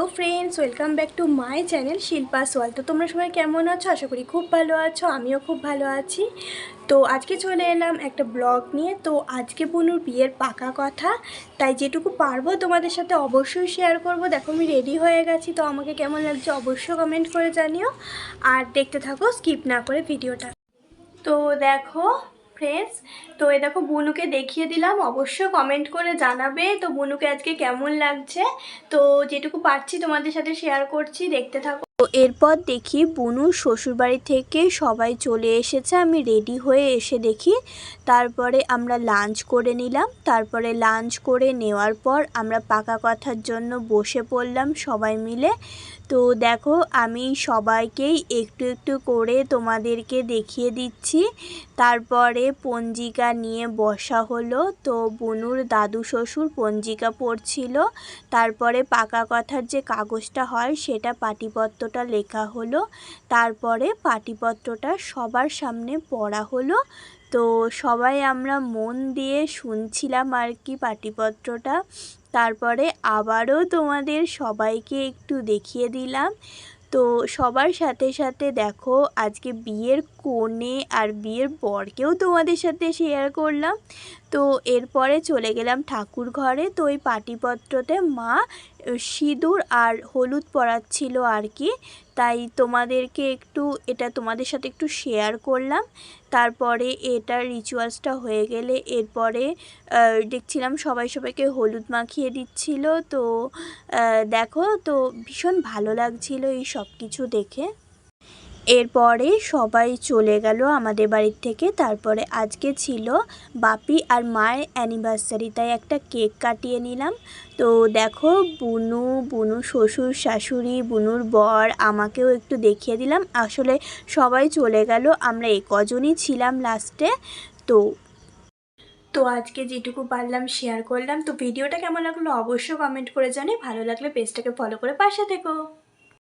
তো friends welcome back to my channel Shilpa Soyal তো তোমরা সবাই কেমন আছো? আশা করি খুব ভালো আছো, আমিও খুব ভালো আছি। তো আজকে চলে এলাম একটা ব্লগ নিয়ে। তো আজকে বুনুর বিয়ের পাকা কথা, তাই যেটুকু পারব তোমাদের সাথে অবশ্যই শেয়ার করব। দেখো, আমি রেডি হয়ে গেছি, তো আমাকে কেমন লাগছে অবশ্যই কমেন্ট করে জানিও। আর দেখতে থাকো স্কিপ না করে ভিডিওটা তো দেখো ফ্রেন্ডস তো এ দেখো বুনুকে দেখিয়ে দিলাম, অবশ্যই কমেন্ট করে জানাবে। তো বুনুকে আজকে কেমন লাগছে? তো যেটুকু পারছি তোমাদের সাথে শেয়ার করছি, দেখতে থাকো। এরপর দেখি বুনুর শ্বশুরবাড়ি থেকে সবাই চলে এসেছে। আমি রেডি হয়ে এসে দেখি, তারপরে আমরা লাঞ্চ করে নিলাম। তারপরে লাঞ্চ করে নেওয়ার পর আমরা পাকা কথার জন্য বসে পড়লাম সবাই মিলে। তো দেখো, আমি সবাইকেই একটু একটু করে তোমাদেরকে দেখিয়ে দিচ্ছি। তারপরে পঞ্জিকা নিয়ে বসা হলো। তো বনুর দাদু শ্বশুর পঞ্জিকা পড়ছিল। তারপরে পাকা কথার যে কাগজটা হয়, সেটা পাটিপত্রটা লেখা হলো। তারপরে পাটিপত্রটা সবার সামনে পড়া হলো। তো সবাই আমরা মন দিয়ে শুনছিলাম আর কি পাটিপত্রটা। তারপরে আবারও তোমাদের সবাইকে একটু দেখিয়ে দিলাম। তো সবার সাথে সাথে দেখো আজকে বিয়ের কনে আর বিয়ের বরকেও তোমাদের সাথে শেয়ার করলাম। তো এরপরে চলে গেলাম ঠাকুর ঘরে। তো ওই পাটিপত্রতে মা সিঁদুর আর হলুদ পরাচ্ছিল আর কি। তাই তোমাদেরকে একটু, এটা তোমাদের সাথে একটু শেয়ার করলাম। তারপরে এটা রিচুয়ালসটা হয়ে গেলে এরপরে দেখছিলাম সবাই সবাইকে হলুদ মাখিয়ে দিচ্ছিল। তো দেখো, তো ভীষণ ভালো লাগছিল এই সব কিছু দেখে। এরপরে সবাই চলে গেল আমাদের বাড়ির থেকে। তারপরে আজকে ছিল বাপি আর মায়ের অ্যানিভার্সারি তাই একটা কেক কাটিয়ে নিলাম। তো দেখো, বুনু বুনু শ্বশুর শাশুড়ি, বুনুর বর, আমাকেও একটু দেখিয়ে দিলাম। আসলে সবাই চলে গেল, আমরা এ কজনই ছিলাম লাস্টে তো তো আজকে যেটুকু পারলাম শেয়ার করলাম। তো ভিডিওটা কেমন লাগল অবশ্যই কমেন্ট করে জানি ভালো লাগলে পেজটাকে ফলো করে পাশে থেকো।